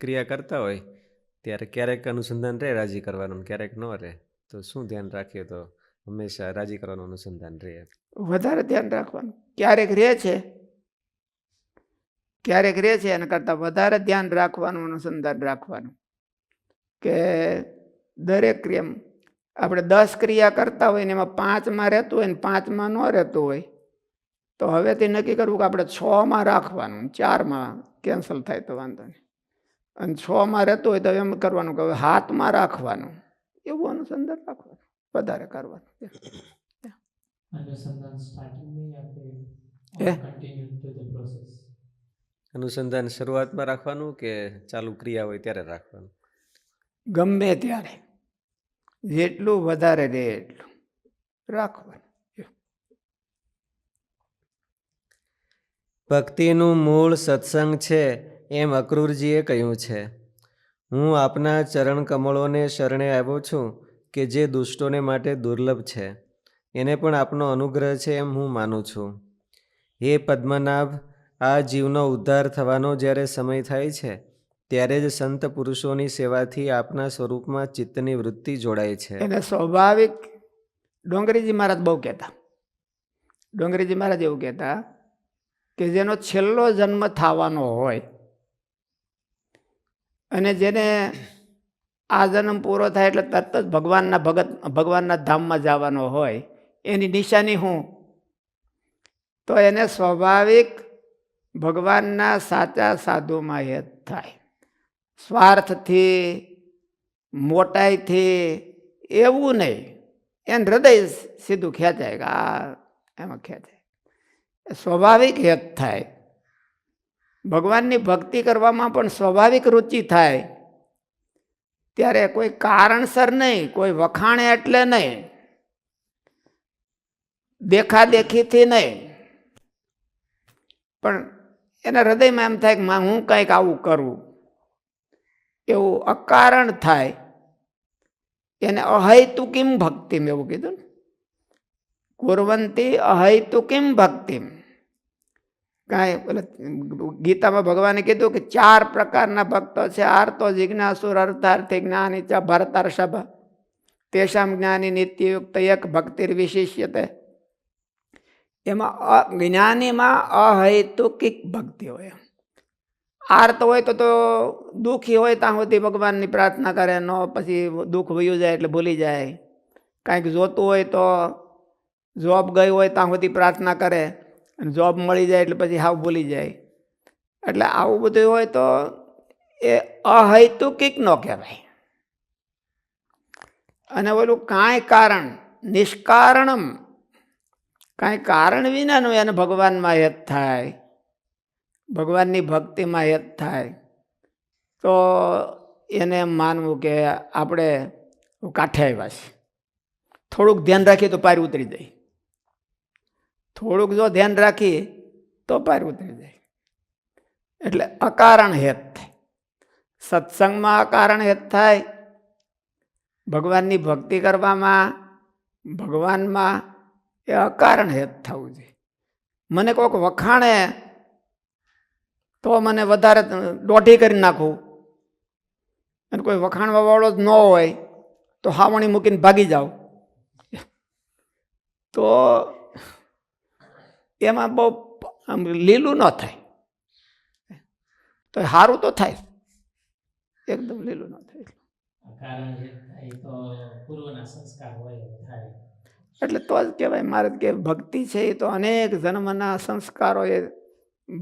ક્રિયા કરતા હોય, ત્યારે ક્યારેક અનુસંધાન રહે રાજી કરવાનું, ક્યારેક ન રહે. તો શું ધ્યાન રાખીએ તો? હંમેશા રાજી કરવાનું અનુસંધાન રહે. વધારે ધ્યાન રાખવાનું. ક્યારેક રહે છે, ક્યારેક રહે છે એના કરતાં વધારે ધ્યાન રાખવાનું, અનુસંધાન રાખવાનું. કે દરેક ક્રિયા આપણે દસ ક્રિયા કરતા હોય ને એમાં પાંચમાં રહેતું હોય ને પાંચમાં ન રહેતું હોય, તો હવેથી નક્કી કરવું કે આપણે છમાં રાખવાનું, ચારમાં કેન્સલ થાય તો વાંધો નહીં. અને છમાં રહેતો હોય તો એમ કરવાનું કે હાથમાં રાખવાનું. એવું અનુસંધાન રાખવાનું વધારે કરવાનું. અનુસંધાન શરૂઆતમાં રાખવાનું કે ચાલુ ક્રિયા હોય ત્યારે રાખવાનું? ગમે ત્યારે. જેટલું વધારે રહે એટલું. રાખવાનું. ભક્તિનું મૂળ સત્સંગ છે એમ અક્રૂરજીએ કહ્યું છે, હું આપના ચરણ કમળોને શરણે આવ્યો છું કે જે દુષ્ટોને માટે દુર્લભ છે. એને પણ આપનો અનુગ્રહ છે એમ હું માનું છું. હે પદ્મનાભ, આ જીવનો ઉદ્ધાર થવાનો જ્યારે સમય થાય છે, ત્યારે જ સંત પુરુષોની સેવાથી આપના સ્વરૂપમાં ચિત્તની વૃત્તિ જોડાય છે. એને સ્વાભાવિક, ડોંગરીજી મહારાજ બહુ કહેતા. ડોંગરીજી મહારાજ એવું કહેતા કે જેનો છેલ્લો જન્મ થવાનો હોય અને જેને આ જન્મ પૂરો થાય એટલે તરત જ ભગવાનના ભગત, ભગવાનના ધામમાં જવાનો હોય, એની નિશાની હું. તો એને સ્વાભાવિક ભગવાનના સાચા સાધુમાં હેત થાય. સ્વાર્થથી, મોટાઈથી, એવું નહીં. એને હૃદય સીધું ખેંચાય કે આ એમાં ખેંચાય. સ્વાભાવિક હેત થાય. ભગવાનની ભક્તિ કરવામાં પણ સ્વાભાવિક રુચિ થાય. ત્યારે કોઈ કારણસર નહીં, કોઈ વખાણે એટલે નહીં. દેખાદેખીથી નહીં. પણ એના હૃદયમાં એમ થાય કે હું કંઈક આવું કરું. એવું અકારણ થાય. એને અહૈતુકીમ ભક્તિમ એવું કીધું ને? કુરવંતી અહૈતુકીમ ભક્તિમ. કાંઈ એટલે ગીતામાં ભગવાને કીધું કે ચાર પ્રકારના ભક્તો છે. આર્તો, જિજ્ઞાસુર, અર્થાર્થી, જ્ઞાની, ચ ભરતર્ષભ તેષામ જ્ઞાની, નિત્યયુક્ત, એક ભક્તિર વિશિષ્યતે. એમાં જ્ઞાનીમાં અહૈતુકિક ભક્તિ હોય. આર્ત હોય તો તો દુઃખી હોય ત્યાં સુધી ભગવાનની પ્રાર્થના કરે, ન પછી દુઃખ વયું જાય એટલે ભૂલી જાય. કાંઈક જોતું હોય તો, જોબ ગઈ હોય ત્યાં સુધી પ્રાર્થના કરે. અને જોબ મળી જાય એટલે પછી હાવ ભૂલી જાય. એટલે આવું બધું હોય તો એ અહૈતુકિક ન કહેવાય. અને ઓલું કાંઈ કારણ, નિષ્કારણમ, કાંઈ કારણ વિનાનું એને ભગવાનમાં હેત થાય, ભગવાનની ભક્તિમાં હેત થાય, તો એને એમ માનવું કે આપણે કાંઠે આવ્યા છે થોડુંક ધ્યાન રાખીએ તો પાર ઉતરી જાય. થોડુંક જો ધ્યાન રાખીએ, તો પાર ઉતરી જાય. એટલે અકારણ હેત થાય. સત્સંગમાં અકારણ હેત થાય. ભગવાનની ભક્તિ કરવામાં, ભગવાનમાં એ અકારણ હેત થવું જોઈએ. મને કોઈક વખાણે, તો મને વધારે દોઢી કરી નાખું. અને કોઈ વખાણવા વાળો જ ન હોય, તો હાવણી મૂકીને ભાગી જાઓ તો એમાં બહુ આમ લીલું ન થાય. તો સારું તો થાય. એકદમ લીલું ન થાય. એટલે તો જ કહેવાય મારે કે ભક્તિ છે એ તો અનેક જન્મના સંસ્કારો એ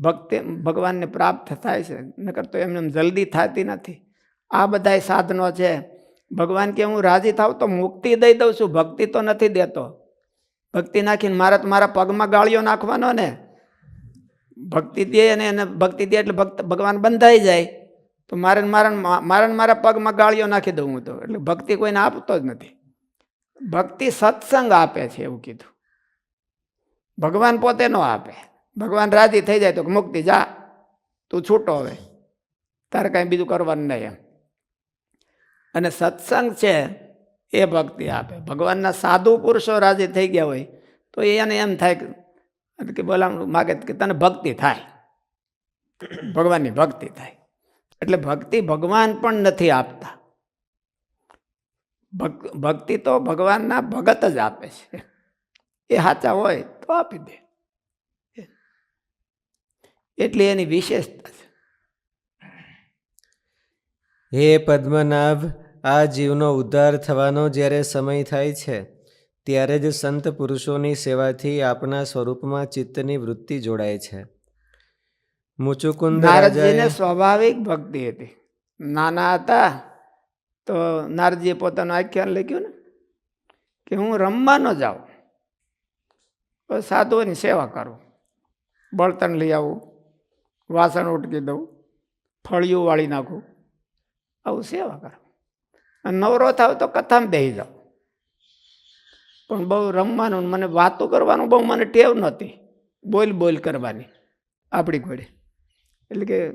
ભક્તિ ભગવાનને પ્રાપ્ત થાય છે. નકર તો એમને એમ જલ્દી થતી નથી. આ બધાય સાધનો છે. ભગવાન કે હું રાજી થાવ તો મુક્તિ દઈ દઉં છું. ભક્તિ તો નથી દેતો. ભક્તિ નાખીને મારે મારા પગમાં ગાળીઓ નાખવાનો ને. ભક્તિ દે અને એને ભક્તિ દે એટલે ભક્ત ભગવાન બંધાઈ જાય. તો મારે મારા મારા મારા પગમાં ગાળીઓ નાખી દઉં હું તો. એટલે ભક્તિ કોઈને આપતો જ નથી. ભક્તિ સત્સંગ આપે છે એવું કીધું. ભગવાન પોતે નો આપે. ભગવાન રાજી થઈ જાય તો મુક્તિ, જા, તું છૂટો હવે. તારે કાંઈ બીજું કરવાનું નહીં એમ. અને સત્સંગ છે એ ભક્તિ આપે. ભગવાનના સાધુ પુરુષો રાજી થઈ ગયા હોય, તો એને એમ થાય કે- બોલા માગે કે તને ભક્તિ થાય. ભગવાનની ભક્તિ થાય. એટલે ભક્તિ ભગવાન પણ નથી આપતા. ભક- ભક્તિ તો ભગવાનના ભગત જ આપે છે. એ સાચા હોય તો આપી દે. એટલી એની વિશેષતા છે. હે પદ્મનાભ આ જીવનો ઉદ્ધાર થવાનો જ્યારે સમય થાય છે ત્યારે જ સંત પુરુષોની સેવાથી આપના સ્વરૂપમાં ચિત્તની વૃત્તિ જોડાય છે. મુચુકુંદ નારદજીને સ્વાભાવિક ભક્તિ હતી. નાના હતા તો નારદજીએ પોતાનું આખ્યાન લખ્યું ને કે હું રમવા ન જાઉં બસ સાધુઓની સેવા કરું. બળતણ લઈ આવું વાસણ ઉટકી દઉં ફળિયું વાળી નાખું આવું સેવા કરું. નવરો થાવ તો કથામાં બેસી જાઓ. પણ બહુ રમવાનું મને વાતો કરવાનું બહુ મને ટેવ નહોતી. બોલ બોલ કરવાની આપણી ઘોડે. એટલે કે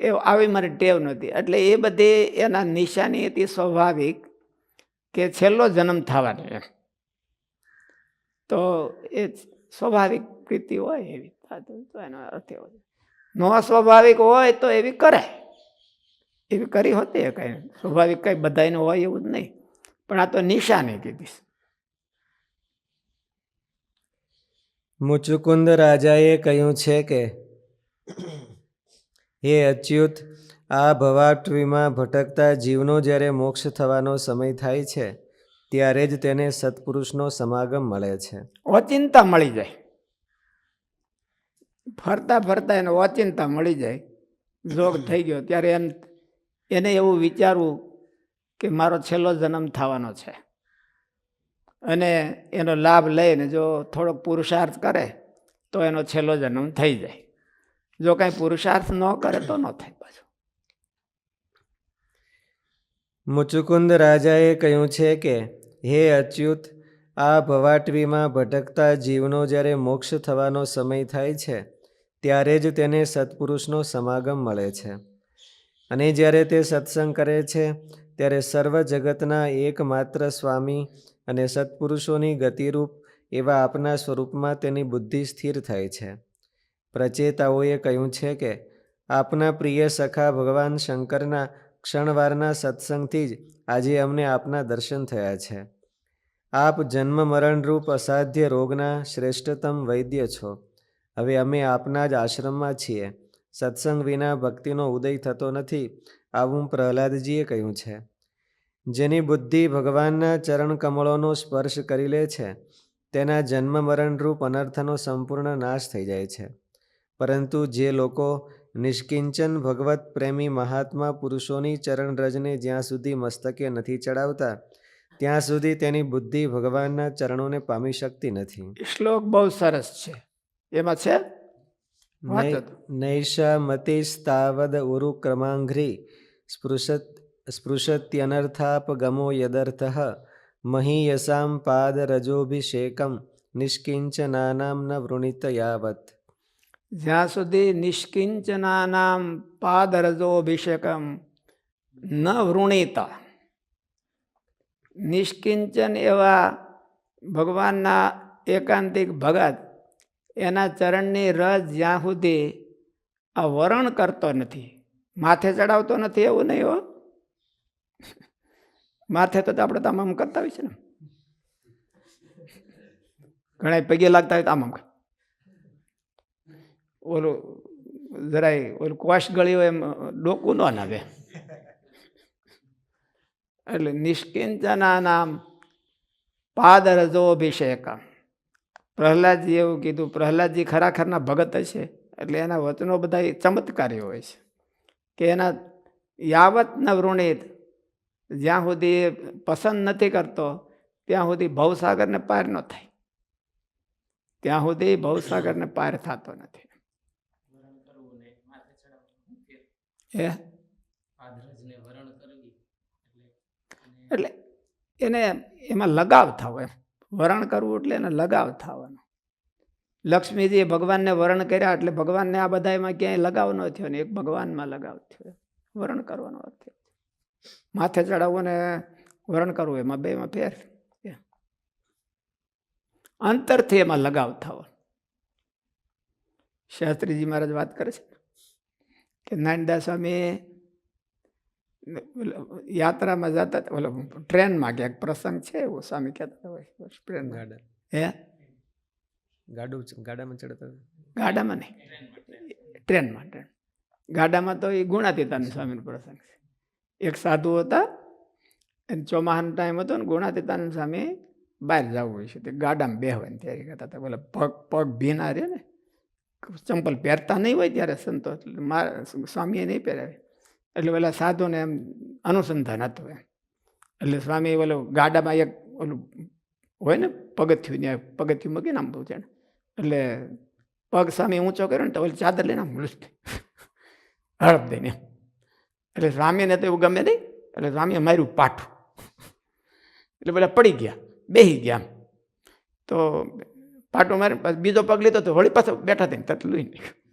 એ આવી મને ટેવ નહોતી. એટલે એ બધી એના નિશાની હતી સ્વાભાવિક કે છેલ્લો જન્મ થવાનો એમ. તો એ સ્વાભાવિક પ્રીતિ હોય એવી. તો એનો અર્થ એવો નો સ્વાભાવિક હોય તો એવી કરાય. એવી કરી હોતી કંઈ. સ્વાભાવિક કંઈ બધાયનું હોય એવું જ નહીં. પણ આ તો નિશાની કીધી મુચુકુંદ રાજાએ કહ્યું છે કે હે અચ્યુત આ ભવાટવીમાં ભટકતા જીવનો જ્યારે મોક્ષ થવાનો સમય થાય છે ત્યારે જ તેને સત્પુરુષનો સમાગમ મળે છે. ઓચિંતા મળી જાય. ફરતા ફરતા એને ઓચિંતા મળી જાય. જોગ થઈ ગયો. ત્યારે એમ એને એવું વિચારવું કે મારો છેલ્લો જન્મ થવાનો છે. અને એનો લાભ લઈને જો થોડોક પુરુષાર્થ કરે, તો એનો છેલ્લો જન્મ થઈ જાય. જો કાંઈ પુરુષાર્થ ન કરે, તો ન થાય પાછું. મુચુકુંદ રાજાએ કહ્યું છે કે, હે અચ્યુત, આ ભવાટવીમાં ભટકતા જીવનો જ્યારે મોક્ષ થવાનો સમય થાય છે, ત્યારે જ તેને સત્પુરુષનો સમાગમ મળે છે. અને જ્યારે તે સત્સંગ કરે છે, ત્યારે સર્વ જગતના એકમાત્ર સ્વામી અને સત્પુરુષોની ગતિરૂપ એવા આપના સ્વરૂપમાં તેની બુદ્ધિ સ્થિર થાય છે. પ્રચેતાઓએ કહ્યું છે કે, આપના પ્રિય સખા ભગવાન શંકરના ક્ષણવારના સત્સંગથી જ આજે અમને આપના દર્શન થયા છે. આપ જન્મ મરણરૂપ અસાધ્ય રોગના શ્રેષ્ઠતમ વૈદ્ય છો. હવે અમે આપના જ આશ્રમમાં છીએ. સત્સંગ વિના ભક્તિનો ઉદય થતો નથી આવું પ્રહલાદજીએ કહ્યું છે. જેની બુદ્ધિ ભગવાનના ચરણ કમળોનો સ્પર્શ કરી લે છે, તેના જન્મ મરણરૂપ અનર્થનો સંપૂર્ણ નાશ થઈ જાય છે. પરંતુ જે લોકો નિષ્કિંચન ભગવત પ્રેમી મહાત્મા પુરુષોની ચરણરજને જ્યાં સુધી મસ્તકે નથી ચડાવતા, ત્યાં સુધી તેની બુદ્ધિ ભગવાનના ચરણોને પામી શકતી નથી. શ્લોક બહુ સરસ છે. એમાં છે. નૈષા મતિસ્તાવદ ઉરુ ક્રમાંઘ્રી સ્પૃશત સ્પૃશત્યનર્થાપગમો યદર્થ મહીયસામ પાદરજોભિષેકમ નિષ્કિંચનાનામ ન વૃણિત યાવત જ્યાં સુધી નિષ્કિંચનાનામ પાદરજોભિષેકમ ન વૃણીતા નિષ્કિંચન એવા ભગવાનના એકાંતિક ભગત એના ચરણની રજ જ્યાં સુધી આ વરણ કરતો નથી. માથે ચડાવતો નથી એવું નહીં હો. માથે તો આપણે તો આમ આમ કરતા હોય છે ને. ઘણા પગે લાગતા હોય તો આમ આમ ઓલું જરાય ઓલું કોશ ગળ્યો એમ ડોકું ન નાવે એટલે નિષ્કિંચના નામ પાદરજો અભિષેક પ્રહલાદજી એવું કીધું પ્રહલાદજી ખરાખરના ભગત હશે. એટલે એના વચનો બધા ચમત્કારી હોય છે કે એના યાવતન વૃણિત જ્યાં સુધી એ પસંદ નથી કરતો ત્યાં સુધી ભવસાગરને પાર ન થાય. ત્યાં સુધી ભવસાગરને પાર થતો નથી. એ એટલે એને એમાં લગાવ થવો એમ. વરણ કરવું એટલે એને લગાવ થવાનો. લક્ષ્મીજીએ ભગવાનને વરણ કર્યા એટલે ભગવાનને આ બધા એમાં ક્યાંય લગાવ ન થયો ને એક ભગવાનમાં લગાવ થયો. વરણ કરવાનો અર્થ માથે ચડાવવું ને વરણ કરવું, એમાં બેમાં ફેર. અંતરથી એમાં લગાવ થવો શાસ્ત્રીજી મહારાજ વાત કરે છે કે નાનદા સ્વામી યાત્રામાં જતા ઓલો ટ્રેનમાં ક્યાંક પ્રસંગ છે એવો સ્વામી કહેતા હોય ટ્રેન ગાડા. હે? ગાડું ગાડામાં ચડતા ગાડામાં નહીં. ટ્રેનમાં ટ્રેન. ગાડામાં તો એ ગુણાતીતાનંદ સ્વામીનો પ્રસંગ છે. એક સાધુ હતા અને ચોમાહાનો ટાઈમ હતો ને ગુણાતીતાની સ્વામી બહાર જવું હોય છે. તે ગાડામાં બેહવાની તૈયારી કરતા હતા. બોલે પગ પગ ભીના રહે ને ચંપલ પહેરતા નહીં હોય ત્યારે સંતો એટલે મારા સ્વામીએ નહીં પહેરાવે. એટલે પેલા સાધુને એમ અનુસંધાન હતું એમ એટલે સ્વામી ઓલો ગાડામાં એક ઓલું હોય ને પગથિયું ત્યાં પગથિયું મૂકીને આમ છે ને એટલે પગ સામે ઊંચો કર્યો ને તો ઓલી ચાદર લઈને આમ લૂછતી હડપ દઈને એટલે સ્વામીને તો એવું ગમે નહીં, એટલે સ્વામીએ માર્યું પાઠું. એટલે પેલા પડી ગયા બેસી ગયા આમ તો પાટો મારે બીજો પગ લીધો તો હોળી પાછો બેઠા થઈને તત લઈ નાખ્યું